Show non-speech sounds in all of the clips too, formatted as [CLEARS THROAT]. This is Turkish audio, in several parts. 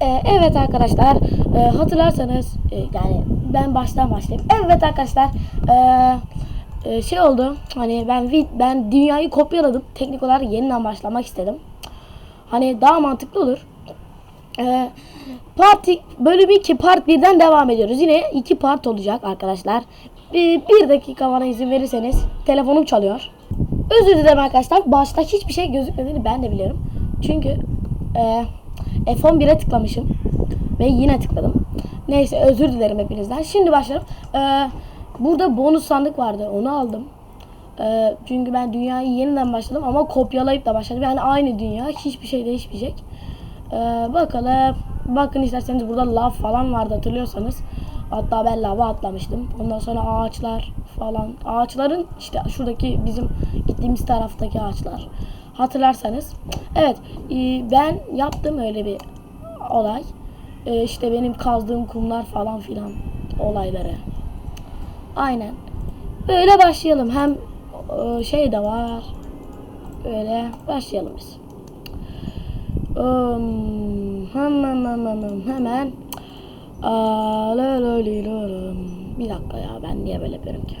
Ee, evet arkadaşlar e, hatırlarsanız e, yani ben baştan başlayayım. Evet arkadaşlar e, şey oldu hani ben ben dünyayı kopyaladım. Teknik olarak yeniden başlamak istedim. Hani daha mantıklı olur. E, part bölüm 2 part 1'den devam ediyoruz. Yine iki part olacak arkadaşlar. Bir, bir dakika bana izin verirseniz telefonum çalıyor. Özür dilerim arkadaşlar. Başta hiçbir şey gözükmediğini ben de biliyorum. Çünkü e, F11'e tıklamışım. Ve yine tıkladım. Neyse özür dilerim hepinizden. Şimdi başlayalım. E, burada bonus sandık vardı. Onu aldım. E, çünkü ben dünyayı yeniden başladım ama kopyalayıp da başladım. Yani aynı dünya. Hiçbir şey değişmeyecek. E, bakalım. Bakın isterseniz burada lav falan vardı hatırlıyorsanız. Hatta ben lava atlamıştım. Ondan sonra ağaçlar falan. Ağaçların işte şuradaki bizim gittiğimiz taraftaki ağaçlar. Hatırlarsanız. Evet e, ben yaptım öyle bir olay. E, işte benim kazdığım kumlar falan filan olayları. Aynen. Böyle başlayalım. Hem e, şey de var. Böyle başlayalım biz. Hemen hemen hemen. Bir dakika ya ben niye böyle yapıyorum ki?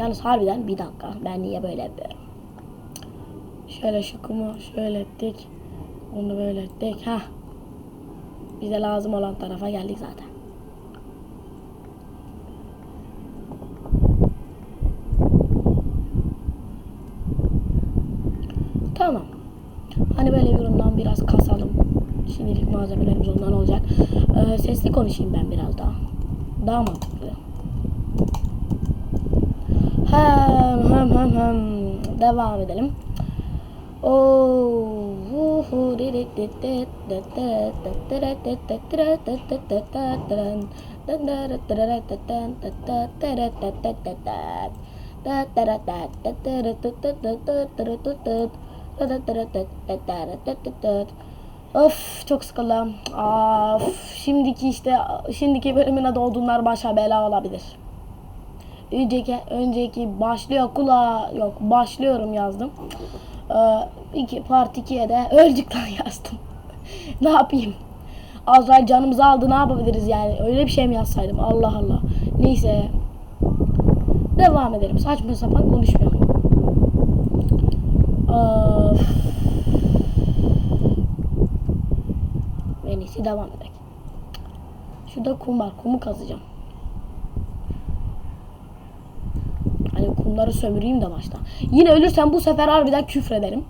Yalnız harbiden bir dakika ben niye böyle yapıyorum? Şöyle şu şöyle ettik. Onu böyle ettik. Ha. Bize lazım olan tarafa geldik zaten. Tamam. Hani böyle yorumdan biraz kasalım. Şimdilik malzemelerimiz ondan olacak. Ee, sesli konuşayım ben biraz daha. Daha mantıklı. Hem hem hem hem. Devam edelim. Oh, uhu, Of çok sıkıldım. Of şimdiki işte şimdiki bölümün adı odunlar başa bela olabilir. Önceki önceki başlıyor kula yok başlıyorum yazdım. Ee, iki part 2'ye de öldük lan [LAUGHS] yazdım. ne yapayım? Azrail canımızı aldı ne yapabiliriz yani? Öyle bir şey mi yazsaydım? Allah Allah. Neyse. Devam edelim. Saçma sapan konuşmayalım. Of. En iyisi devam edelim. Şurada kum var. Kumu kazacağım. Kumları sömüreyim de başta. Yine ölürsem bu sefer harbiden küfrederim.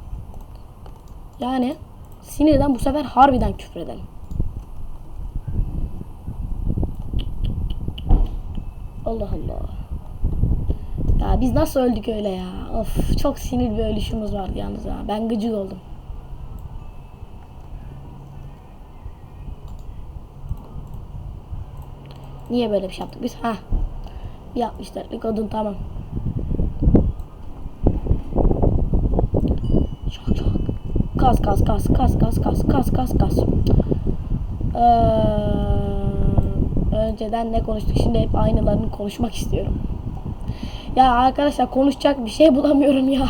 Yani sinirden bu sefer harbiden küfrederim. Allah Allah. Ya biz nasıl öldük öyle ya? Of çok sinir bir ölüşümüz vardı yalnız ha. Ben gıcık oldum. Niye böyle bir şey yaptık biz? Ha. 64'lık odun tamam. Çok çok. Kas kas kas kas kas kas kas kas kas. Ee, önceden ne konuştuk şimdi hep aynılarını konuşmak istiyorum. Ya arkadaşlar konuşacak bir şey bulamıyorum ya.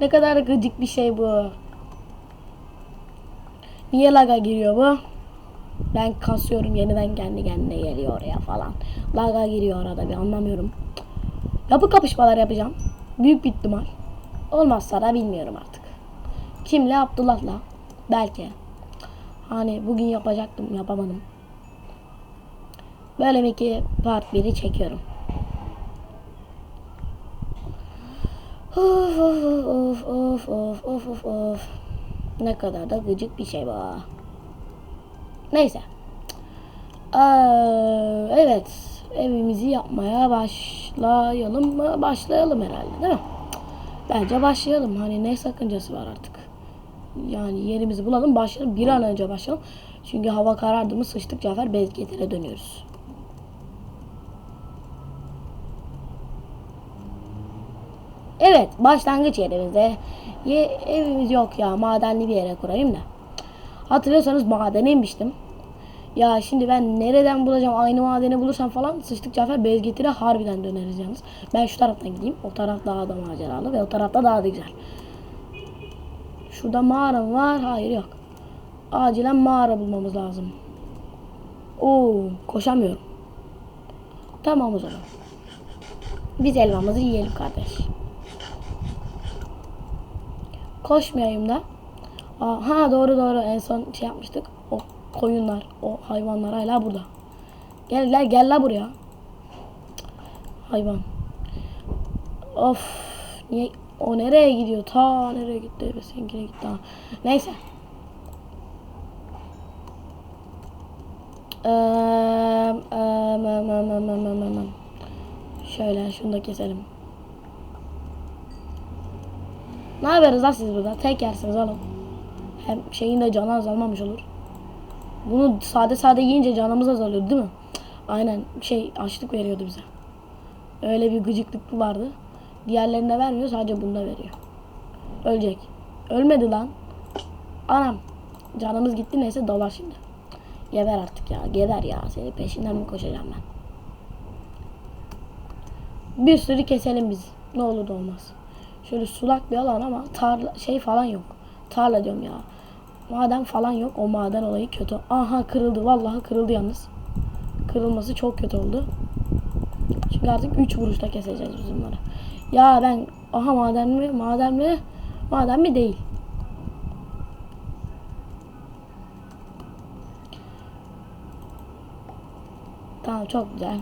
Ne kadar gıcık bir şey bu. Niye laga giriyor bu? Ben kasıyorum yeniden kendi kendine geliyor ya falan. Laga giriyor arada bir anlamıyorum. Yapı kapışmalar yapacağım. Büyük bir ihtimal. Olmazsa da bilmiyorum artık. Kimle? Abdullah'la. Belki. Hani bugün yapacaktım yapamadım. Böyle bir ki part 1'i çekiyorum. Of of of of of of of. Ne kadar da gıcık bir şey bu. Neyse. Ee, evet. Evimizi yapmaya başlayalım mı? Başlayalım herhalde değil mi? Bence başlayalım. Hani ne sakıncası var artık. Yani yerimizi bulalım başlayalım. Bir an önce başlayalım. Çünkü hava karardı mı sıçtık Cafer Bezgetir'e dönüyoruz. Evet başlangıç yerimize. Ye, evimiz yok ya madenli bir yere kurayım da. Hatırlıyorsanız madene inmiştim. Ya şimdi ben nereden bulacağım aynı madeni bulursam falan sıçtık Cafer Bezgetir'e harbiden döneriz yalnız. Ben şu taraftan gideyim. O taraf daha da maceralı ve o tarafta daha da güzel. Şurada mağara mı var? Hayır yok. Acilen mağara bulmamız lazım. Oo, koşamıyorum. Tamam o zaman. Biz elmamızı yiyelim kardeş. Koşmayayım da. Aa, ha doğru doğru en son şey yapmıştık. O koyunlar, o hayvanlar hala burada. Gel gel gel la buraya. Hayvan. Of. Niye o nereye gidiyor? Ta nereye gitti? Seninkine gitti. Ha. Neyse. Şöyle şunu da keselim. Ne yapıyorsunuz lan siz burada? Tek yersiniz oğlum. Hem şeyin de canı azalmamış olur. Bunu sade sade yiyince canımız azalıyor değil mi? Aynen şey açlık veriyordu bize. Öyle bir gıcıklık vardı. Diğerlerinde vermiyor sadece bunda veriyor. Ölecek. Ölmedi lan. Anam. Canımız gitti neyse dolar şimdi. Geber artık ya. Geber ya. Seni peşinden mi koşacağım ben? Bir sürü keselim biz. Ne olur da olmaz. Şöyle sulak bir alan ama tarla şey falan yok. Tarla diyorum ya. Maden falan yok. O maden olayı kötü. Aha kırıldı. Vallahi kırıldı yalnız. Kırılması çok kötü oldu. Çünkü artık 3 vuruşta keseceğiz biz bunları. Ya ben aha maden mi? Maden mi? Maden mi değil. Tamam çok güzel.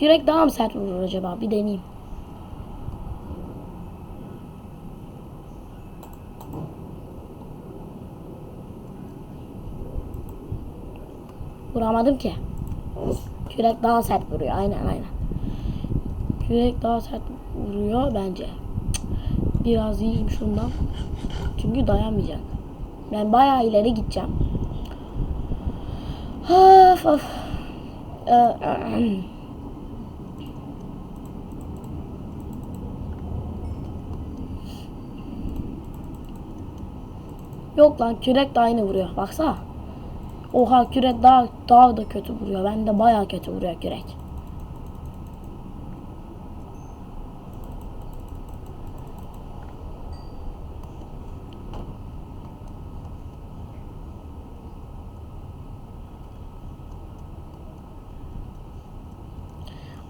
Yürek daha mı sert vurur acaba? Bir deneyeyim. Vuramadım ki. Kürek daha sert vuruyor. Aynen aynen. Kürek daha sert vuruyor bence. Biraz yiyeyim şundan. Çünkü dayanmayacak. Ben bayağı ileri gideceğim. Of of. Ee, [CLEARS THROAT] Yok lan kürek de aynı vuruyor. Baksana. Oha kürek daha daha da kötü vuruyor. Ben de bayağı kötü vuruyor kürek.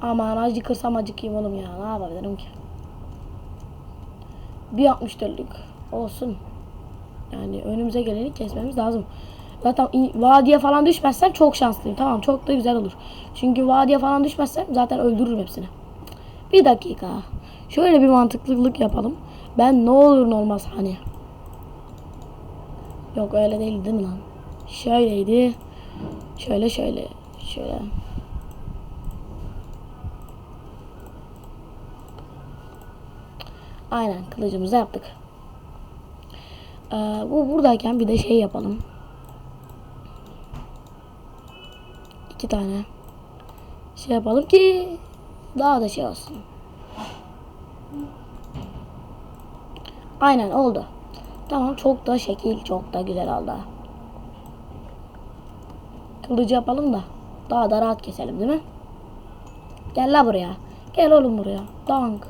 Aman acıkırsam acıkayım oğlum ya. Ne yapabilirim ki? Bir 64'lük olsun. Yani önümüze geleni kesmemiz lazım. Zaten vadiye falan düşmezsem çok şanslıyım. Tamam çok da güzel olur. Çünkü vadiye falan düşmezsem zaten öldürürüm hepsini. Bir dakika. Şöyle bir mantıklılık yapalım. Ben ne olur ne olmaz hani. Yok öyle değil değil mi lan? Şöyleydi. Şöyle şöyle. Şöyle. Aynen kılıcımızı yaptık. Ee, bu buradayken bir de şey yapalım. İki tane şey yapalım ki daha da şey olsun. Aynen oldu. Tamam çok da şekil çok da güzel oldu. Kılıcı yapalım da daha da rahat keselim değil mi? Gel la buraya. Gel oğlum buraya. Dank.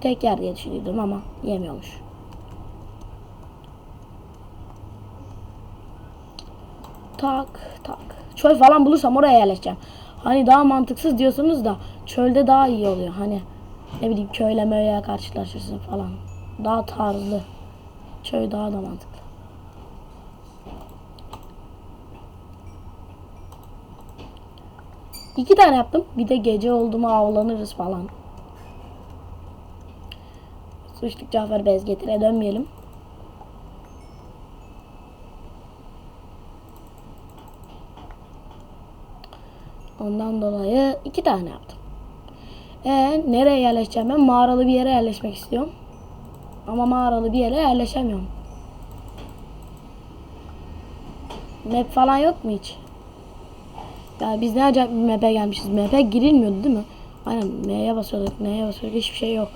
Tek yer diye düşünüyordum ama yemiyormuş. Tak tak. Çöl falan bulursam oraya yerleşeceğim. Hani daha mantıksız diyorsunuz da çölde daha iyi oluyor. Hani ne bileyim köyle möyle karşılaşırsın falan. Daha tarzlı. Çöl daha da mantıklı. İki tane yaptım. Bir de gece oldu mu avlanırız falan. Suçluk Cafer Bezgetir'e dönmeyelim. Ondan dolayı iki tane yaptım. E nereye yerleşeceğim ben? Mağaralı bir yere yerleşmek istiyorum. Ama mağaralı bir yere yerleşemiyorum. Map falan yok mu hiç? Ya biz ne acayip bir map'e gelmişiz. Map'e girilmiyordu değil mi? Aynen M'ye basıyorduk, N'ye basıyorduk. Hiçbir şey yok.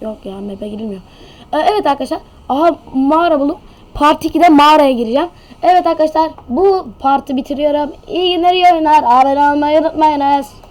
Yok ya map'e girilmiyor. Ee, evet arkadaşlar. Aha mağara buldum. Part 2'de mağaraya gireceğim. Evet arkadaşlar bu partı bitiriyorum. İyi günler iyi oyunlar. Abone olmayı unutmayınız.